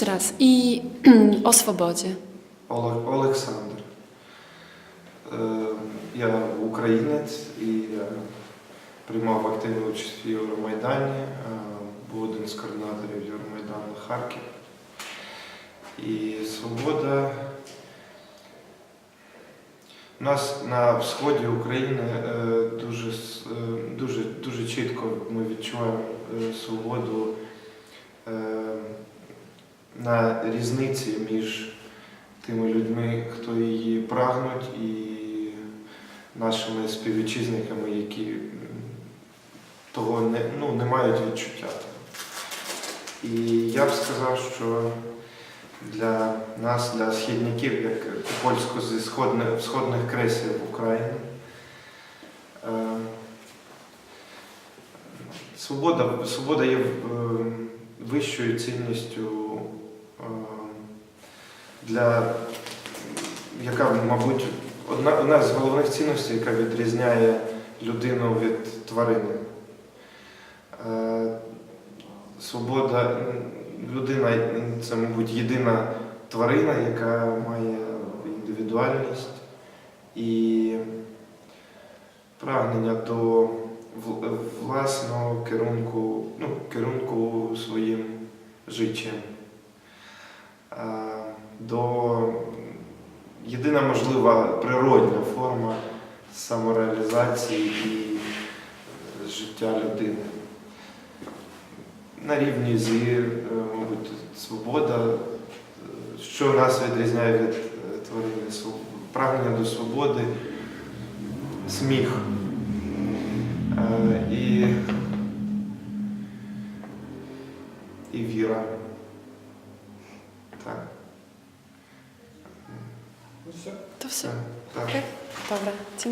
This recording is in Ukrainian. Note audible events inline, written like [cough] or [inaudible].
Jeszcze raz. I [clears throat] o swobodzie. Олег, Олександр. Е, Я українець і я приймав активну участь в Євромайдані, е, був один з координаторів Євромайдану Харків. І свобода. У нас на сході України е, дуже, е, дуже, дуже чітко ми відчуваємо е, свободу е, на різниці між тими людьми, хто її прагнуть, і нашими співвітчизниками, які того не, ну, не мають відчуття. І я б сказав, що для нас, для східників, як польську зі сходних, сходних кресів України, е, свобода, свобода є е, вищою цінністю для яка, мабуть, одна, одна з головних цінностей, яка відрізняє людину від тварини. Е, Свобода, людина це, мабуть, єдина тварина, яка має індивідуальність і прагнення до власного керунку, ну, керунку своїм життям. Е, До єдина можлива природня форма самореалізації і е, життя людини. На рівні з, е, мабуть, свобода, що нас відрізняє від Св- прагнення до свободи, сміх. І, і віра. Так. To все. Так. Dobra, dziękuję.